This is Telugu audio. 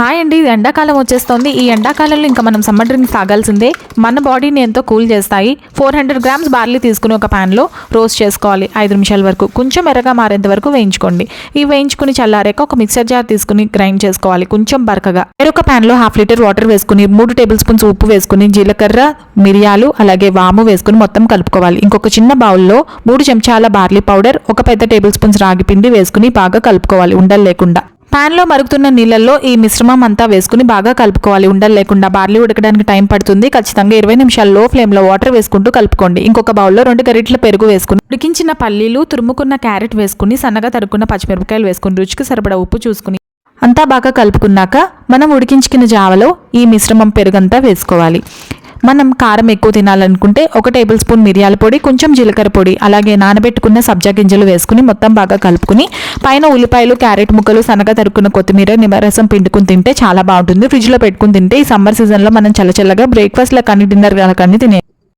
హాయ్ అండి ఇది ఎండాకాలం వచ్చేస్తోంది. ఈ ఎండాకాలంలో ఇంకా మనం సమ్మర్ డ్రింక్స్ తాగాల్సిందే. మన బాడీని ఎంతో కూల్ చేస్తాయి. ఫోర్ హండ్రెడ్ గ్రామ్స్ బార్లీ తీసుకుని ఒక ప్యాన్లో రోస్ట్ చేసుకోవాలి. ఐదు నిమిషాల వరకు. కొంచెం ఎర్రగా మారేంత వరకు వేయించుకోండి. ఈ వేయించుకుని చల్లారాక ఒక మిక్సర్ జార్ తీసుకుని గ్రైండ్ చేసుకోవాలి. కొంచెం బరకగా. వేరొక ప్యాన్లో హాఫ్ లీటర్ వాటర్ వేసుకుని మూడు టేబుల్ స్పూన్స్ ఉప్పు వేసుకుని జీలకర్ర మిరియాలు అలాగే వాము వేసుకుని మొత్తం కలుపుకోవాలి. ఇంకొక చిన్న బౌల్లో మూడు చెంచాల బార్లీ పౌడర్ ఒక పెద్ద టేబుల్ స్పూన్స్ రాగి పిండి వేసుకుని బాగా కలుపుకోవాలి. ఉండలు లేకుండా. ప్యాన్లో మరుగుతున్న నీళ్ళల్లో ఈ మిశ్రమం అంతా వేసుకుని బాగా కలుపుకోవాలి. ఉండలు లేకుండా బార్లీ ఉడకడానికి టైం పడుతుంది. ఖచ్చితంగా ఇరవై నిమిషాలు లో ఫ్లేమ్లో వాటర్ వేసుకుంటూ కలుపుకోండి. ఇంకొక బౌల్లో రెండు గరిటెల పెరుగు వేసుకుని ఉడికించిన పల్లీలు తురుముకున్న క్యారెట్ వేసుకుని సన్నగా తరుక్కున్న పచ్చిమిరపకాయలు వేసుకుని రుచికి సరిపడా ఉప్పు చూసుకుని అంతా బాగా కలుపుకున్నాక మనం ఉడికించుకున్న జావలో ఈ మిశ్రమం పెరుగంతా వేసుకోవాలి. మనం కారం ఎక్కువ తినాలనుకుంటే ఒక టేబుల్ స్పూన్ మిరియాల పొడి కొంచెం జీలకర్ర పొడి అలాగే నానబెట్టుకున్న సబ్జా గింజలు వేసుకుని మొత్తం బాగా కలుపుకుని పైన ఉల్లిపాయలు క్యారెట్ ముక్కలు సన్నగా తరుక్కున్న కొత్తిమీర నిమ్మరసం పిండుకుని తింటే చాలా బాగుంటుంది. ఫ్రిడ్జ్లో పెట్టుకుని తింటే ఈ సమ్మర్ సీజన్లో మనం చల్లచల్లగా బ్రేక్ఫాస్ట్లో కానీ డిన్నర్ కానీ తినే